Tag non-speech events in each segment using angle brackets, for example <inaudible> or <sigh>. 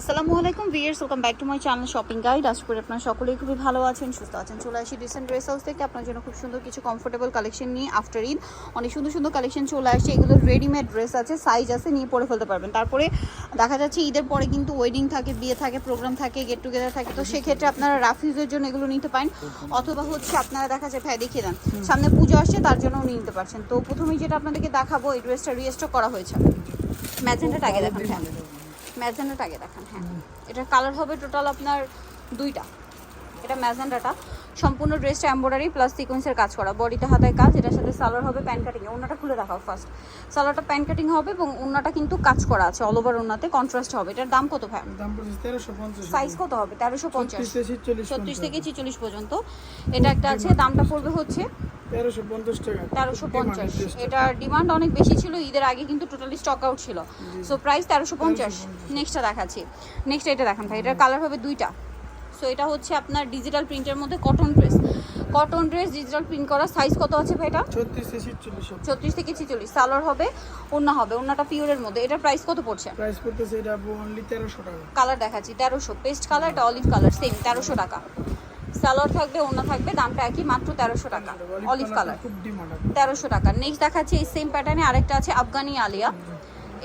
আসসালামু আলাইকুম viewers welcome back to my channel shopping guide. আশা করি আপনারা সকলেই খুবই ভালো আছেন, সুস্থ আছেন। চলে আসি রিসেন্ট ড্রেস হাউস থেকে। আপনার জন্য খুব সুন্দর কিছু কমফোর্টেবল কালেকশন নিয়ে আফটার ঈদ। অনেক সুন্দর সুন্দর কালেকশন চলে আসছে। এগুলো রেডিমেড ড্রেস আছে সাইজ আছে, নিয়ে পরে ফেলতে পারবেন। তারপরে দেখা যাচ্ছে ঈদের পরে কিন্তু ওয়েডিং থাকে, বিয়ে থাকে প্রোগ্রাম থাকে গেট টুগেদার থাকে। তো সেক্ষেত্রে আপনারা রাফিউজের জন্য এগুলো নিতে পারেন। অথবা হচ্ছে আপনারা দেখা যায় ভাই দেখিয়ে দেন। সামনে পুজো আসছে, তার জন্যও নিয়ে নিতে পারছেন। তো প্রথমেই যেটা আপনাদেরকে দেখাবো, এই ড্রেসটা রিস্টক করা হয়েছে। ম্যাজেন্টাটা আগে দেখান ম্যাজেন্ডাটা আগে দেখান হ্যাঁ। এটার কালার হবে টোটাল আপনার দুইটা। এটা ম্যাজেন্ডাটা। সম্পূর্ণ ড্রেসটা এম্ব্রয়ডারি প্লাস সিকোয়েন্সের কাজ করা। বডিতে হাতায় কাজ এটার সাথে সালোয়ার হবে প্যান কাটিং ওনাটা খুলে দেখাও ফার্স্ট সালোয়ারটা প্যান কাটিং হবে এবং ওনাটা কিন্তু কাজ করা আছে অল ওভার ওনাতে কন্ট্রাস্ট হবে। এটার দাম কত ভাই? সাইজ কত হবে? তেরোশো পঞ্চাশ। ছত্রিশ থেকে ছিচল্লিশ পর্যন্ত। এটা একটা আছে দামটা পড়বে হচ্ছে তেরোশো পঞ্চাশ। এটার ডিমান্ড অনেক বেশি ছিল ঈদের আগে কিন্তু টোটালি স্টক আউট ছিল। সো প্রাইস তেরোশো পঞ্চাশ। নেক্সটটা দেখাচ্ছি। নেক্সট এটা দেখান ভাই এটার কালার হবে দুইটা। সো এটা হচ্ছে আপনার ডিজিটাল প্রিন্টের মধ্যে cotton dress cotton dress digital print করা সাইজ কত আছে ভাই এটা? ছত্রিশ থেকে ছত্রিশ থেকে ছিচল্লিশ। সালোয়ার হবে ওন্না হবে ওন্নাটা পিওরের মধ্যে। এটার প্রাইস কত পড়ছে? প্রাইস পড়তেছে এটা অনলি তেরোশো টাকা। কালার দেখাচ্ছি তেরোশো। পেস্ট কালার এটা অলিভ কালার সেম তেরোশো টাকা। সালোয়ার থাকবে ওনা থাকবে দামটা একই মাত্র তেরোশো টাকা অলিভ কালার তেরোশো টাকা। নেক্সট দেখাচ্ছি এই সেম প্যাটার্নে আরেকটা আছে আফগানি আলিয়া।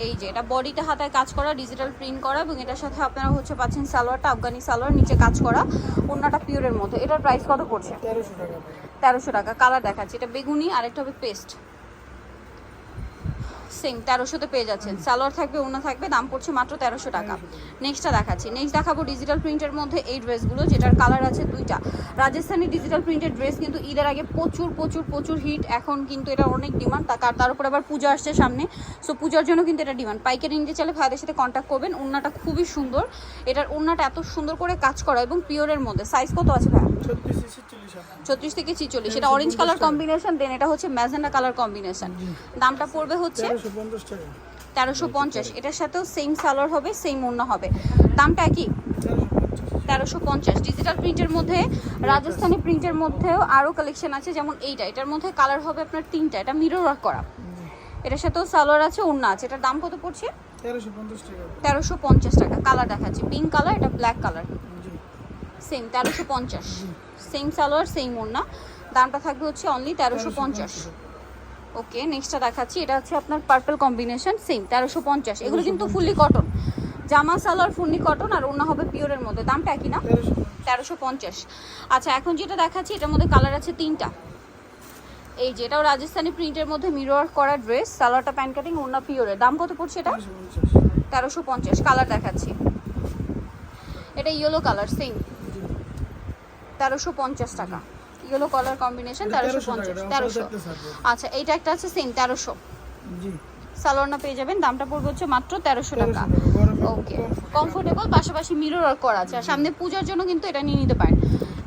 এই যে এটা বডিটা হাতায় কাজ করা ডিজিটাল প্রিন্ট করা এবং এটার সাথে আপনারা হচ্ছে পাচ্ছেন সালোয়ারটা আফগানি সালোয়ার নিচে কাজ করা অন্যটা পিওরের মতো। এটার প্রাইস কত পড়ছে? তেরোশো টাকা। তেরোশো টাকা। কালার দেখাচ্ছে। এটা বেগুনি আরেকটা হবে পেস্ট সেম তেরোশোতে পেয়ে যাচ্ছেন। সালোয়ার থাকবে ওনা থাকবে, দাম পড়ছে মাত্র তেরোশো টাকা। নেক্সটটা দেখাচ্ছি। নেক্সট দেখাবো ডিজিটাল প্রিন্টের মধ্যে এই ড্রেসগুলো যেটার কালার আছে দুইটা। রাজস্থানি ডিজিটাল প্রিন্টের ড্রেস কিন্তু ঈদের আগে প্রচুর প্রচুর প্রচুর হিট এখন কিন্তু এটা অনেক ডিমান্ড তার উপর আবার পূজা আসছে সামনে। সো পূজার জন্য কিন্তু এটা ডিমান্ড পাইকারি নিতে চাইলে ভাইদের সাথে কন্ট্যাক্ট করবেন। ওন্নাটা খুবই সুন্দর। এটার ওন্নাটা এত সুন্দর করে কাজ করা এবং পিওরের মধ্যে। সাইজ কত আছে ভাই ছত্রিশ থেকে ছিচল্লিশ এটা অরেঞ্জ কালার কম্বিনেশন দেন এটা হচ্ছে ম্যাজেন্ডা কালার কম্বিনেশন দামটা পড়বে হচ্ছে তেরোশো পঞ্চাশ এটার সাথেও সেম সালোয়ার হবে সেম অন্য হবে। দামটা কি? তেরোশো পঞ্চাশ। ডিজিটাল প্রিন্টের মধ্যে রাজস্থানি প্রিন্টের মধ্যেও আরও কালেকশন আছে যেমন এইটা। এটার মধ্যে কালার হবে আপনার তিনটা এটা মিরর ওয়ার্ক করা। এটার সাথেও সালোয়ার আছে অন্য আছে। এটার দাম কত পড়ছে? তেরোশো পঞ্চাশ টাকা। কালার দেখাচ্ছি। পিঙ্ক কালার এটা ব্ল্যাক কালার সেম তেরোশো পঞ্চাশ। সেম সালোয়ার সেম ওড়না দামটা থাকবে হচ্ছে অনলি তেরোশো পঞ্চাশ। ওকে নেক্সটটা দেখাচ্ছি। এটা হচ্ছে আপনার পার্পল কম্বিনেশন সেম তেরোশো পঞ্চাশ। এগুলো কিন্তু ফুললি কটন জামা সালোয়ার ফুললি কটন আর ওড়না হবে পিওরের মধ্যে। দামটা একই না? তেরোশো পঞ্চাশ। আচ্ছা এখন যেটা দেখাচ্ছি এটার মধ্যে কালার আছে তিনটা। এই যে এটাও রাজস্থানি প্রিন্টের মধ্যে মিরর করা ড্রেস সালোয়ারটা প্যান্ট কাটিং ওড়না পিওরের দাম কত পড়ছে এটা? তেরোশো পঞ্চাশ। কালার দেখাচ্ছি। এটা ইয়েলো কালার সেম তেরোশো পঞ্চাশ টাকা। ইয়েলো কালার কম্বিনেশন তেরোশো পঞ্চাশ তেরোশো। আচ্ছা এইটা একটা আছে সেম তেরোশো। সালোয়ারটা পেয়ে যাবেন দামটা পড়বে হচ্ছে মাত্র তেরোশো টাকা। ওকে কমফোর্টেবল পাশাপাশি মিরর করা আছে। আর সামনে পূজার জন্য কিন্তু এটা নিয়ে নিতে পারেন।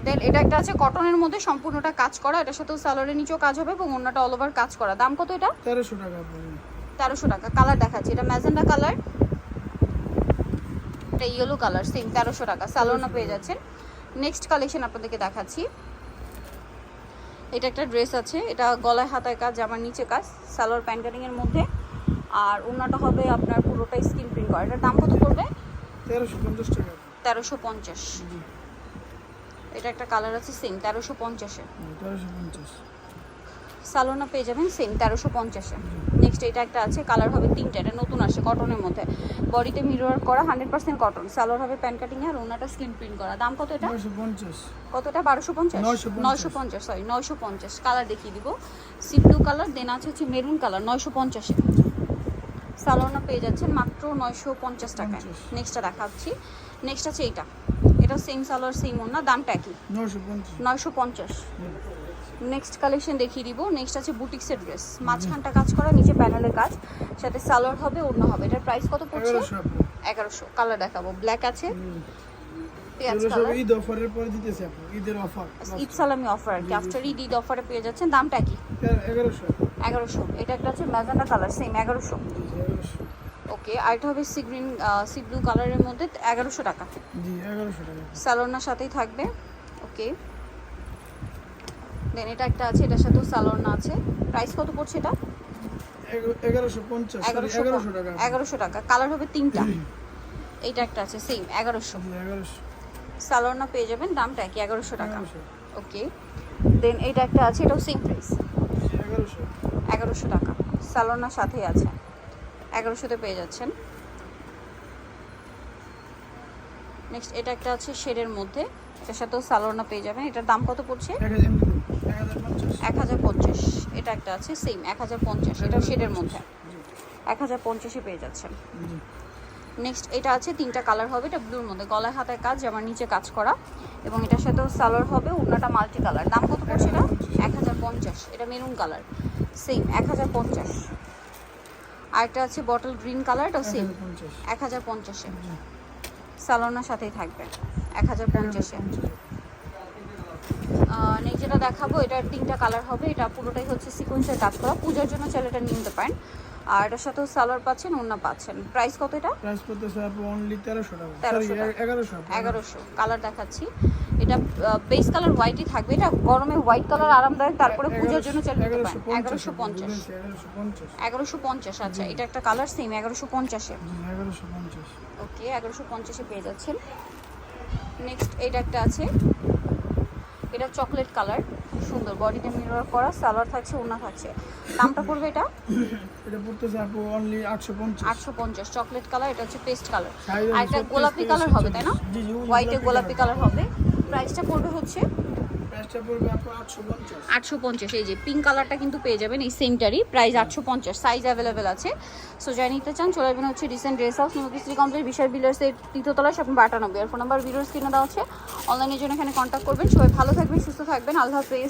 দেন এটা একটা আছে কটনের মধ্যে সম্পূর্ণটা কাজ করা এটার সাথেও সালোয়ারের নিচেও কাজ হবে এবং অন্যটা অল ওভার কাজ করা। দাম কত এটা? তেরোশো টাকা তেরোশো টাকা কালার দেখাচ্ছি। এটা ম্যাজেন্ডা কালার এটা ইয়েলো কালার সেম তেরোশো টাকা। সালোয়ারটা পেয়ে যাচ্ছেন। নেক্সট কালেকশন আপনাদেরকে দেখাচ্ছি। এটা একটা ড্রেস আছে এটা গলায় হাতায় কাজ জামার নিচে কাজ সালোয়ার প্যান্ট কাটিংয়ের মধ্যে। আর অন্যটা হবে আপনার পুরোটা স্কিন প্রিন্ট করা। এটার দাম কত পড়বে? তেরোশো পঞ্চাশ টাকা। তেরোশো পঞ্চাশ। এটা একটা কালার আছে সেম তেরোশো পঞ্চাশে। তেরোশো পঞ্চাশ। সালোনা পেয়ে যাবেন সেম তেরোশো পঞ্চাশে। নেক্সট এটা একটা আছে কালার হবে তিনটা এটা নতুন আসে কটনের মধ্যে। বডিতে মিরর করা হান্ড্রেড পার্সেন্ট কটন সালোয়ার হবে প্যান্ট কাটিং আর ওনাটা স্কিন প্রিন্ট করা। দাম কত এটা? কতটা? বারোশো পঞ্চাশ? 950 নয়শো পঞ্চাশ সরি নয়শো পঞ্চাশ। কালার দেখিয়ে দিব। সি ব্লু কালার দেন আছে হচ্ছে মেরুন কালার নয়শো পঞ্চাশে। সালোনা পেয়ে যাচ্ছেন মাত্র নয়শো পঞ্চাশ টাকায়। 50 নেক্সটটা দেখাচ্ছি। নেক্সট আছে এইটা এটা সেম সালোয়ার সেম ওনা দামটা একই। নয়শো পঞ্চাশ। নয়শো পঞ্চাশ। নেক্সট কালেকশন দেখিয়ে দিব। নেক্সট আছে বুটিক্সের ড্রেস মাঝখানটা কাজ করা নিচে প্যানেলের কাজ। সাথে সালোয়ার হবে অন্য হবে। এটার প্রাইস কত পড়ছে? এগারোশো কালার দেখাবো। ব্ল্যাক আছে পেঁয়াজ এগুলো সব কালার ঈদ অফারের পরে দিতেছে আপনি। ঈদের অফার ঈদ সালামি অফার আর কি। আফটার ঈদ ঈদ অফারে পেয়ে যাচ্ছেন। দামটা কি এটা একটা আছে ম্যাজেন্ডা কালার সেম ওকে আর এটা হবে সি গ্রিন সি ব্লু কালারের মধ্যে টাকা। জি এগারোশো টাকা। সালোনার সাথেই থাকবে। ওকে দেন এটা একটা আছে এটার সাথেও সালোনা আছে। প্রাইস কত পড়ছে এটা? এগা- এগারোশো টাকা। কালার হবে তিনটা। <clears throat> এইটা একটা আছে সেম এগারোশো। জি এগারোশো। সালোয়ারনা পেয়ে যাবেন দামটা কি এগারোশো টাকা। ওকে দেন এইটা একটা আছে এটাও সেম প্রাইস এগারোশো। টাকা। সালোনার সাথেই আছে। এগারোশোতে পেয়ে যাচ্ছেন। নেক্সট এটা একটা আছে শেডের মধ্যে। এটার সাথেও সালোনা পেয়ে যাবেন। এটার দাম কত পড়ছে এক হাজার এমনি এক হাজার পঞ্চাশ এক হাজার পঞ্চাশ এটা একটা আছে সেম এক হাজার পঞ্চাশ এটাও শেডের মধ্যে। এক হাজার পঞ্চাশে পেয়ে যাচ্ছেন। নেক্সট এটা আছে তিনটা কালার হবে এটা ব্লুর মধ্যে। গলায় হাতায় কাজ যেমন নিচে কাজ করা। এবং এটার সাথেও সালোয়ার হবে অন্যটা মাল্টি কালার দাম কত পড়ছে এটা? এক হাজার পঞ্চাশ এটা মেরুন কালার সেম এক হাজার পঞ্চাশ। আরেকটা আছে বটল গ্রিন কালার এটাও সেম এক হাজার পঞ্চাশে। সালোনার সাথেই থাকবে। এক হাজার পঞ্চাশে। নেক্সট যেটা দেখাবো এটার তিনটা কালার হবে। এটা পুরোটাই হচ্ছে সিকোয়েন্সের কাজ করা। পূজার জন্য চাইলে এটা নিতে পারেন। আর এটার সাথেও সালোয়ার পাচ্ছেন ওড়না পাচ্ছেন। প্রাইস কত এটা? প্রাইস পড়তেছে আপু অনলি তেরোশো 1300 টাকা। এগারোশো আপু। এগারোশো। কালার দেখাচ্ছি। এটা বেস কালার হোয়াইটই থাকবে। এটা গরমে হোয়াইট কালার আরামদায়ক। তারপরে পূজার জন্য চাইলে নিতে পারেন। এগারোশো পঞ্চাশ। এগারোশো পঞ্চাশ। এগারোশো পঞ্চাশ। আচ্ছা। এটা একটা কালার সেম এগারোশো পঞ্চাশে। জি এগারোশো পঞ্চাশ। ওকে এগারোশো পঞ্চাশে পেয়ে যাচ্ছেন। নেক্সট এটা একটা আছে। এটা চকলেট কালার খুব সুন্দর। বডিতে মিরর করা সালোয়ার থাকছে ওনা থাকছে। দামটা পড়বে এটা? এটা পড়তেছে আপু অনলি আটশো পঞ্চাশ। আটশো পঞ্চাশ চকলেট কালার এটা হচ্ছে পেস্ট কালার। আর এটা গোলাপি কালার হবে তাই না? হোয়াইটে গোলাপি কালার। হবে। প্রাইসটা পড়বে হচ্ছে আটশো পঞ্চাশ। এই যে পিঙ্ক কালারটা কিন্তু পেয়ে যাবেন এই সেমটারই প্রাইস আটশো পঞ্চাশ সাইজ অ্যাভেলেবেল আছে। সো যাই নিতে চান চলে আসবেন হচ্ছে recent dress house Nimkishri complex বিশাল বিলার্সের তৃতীয়তলা শপিং বাটানব্বই। আর ফোন নাম্বার ভিডিওস স্ক্রিনে দেওয়া আছে। অনলাইনের জন্য এখানে কন্ট্যাক্ট করবেন। সবাই ভালো থাকবেন সুস্থ থাকবেন। আল্লাহ হাফেজ।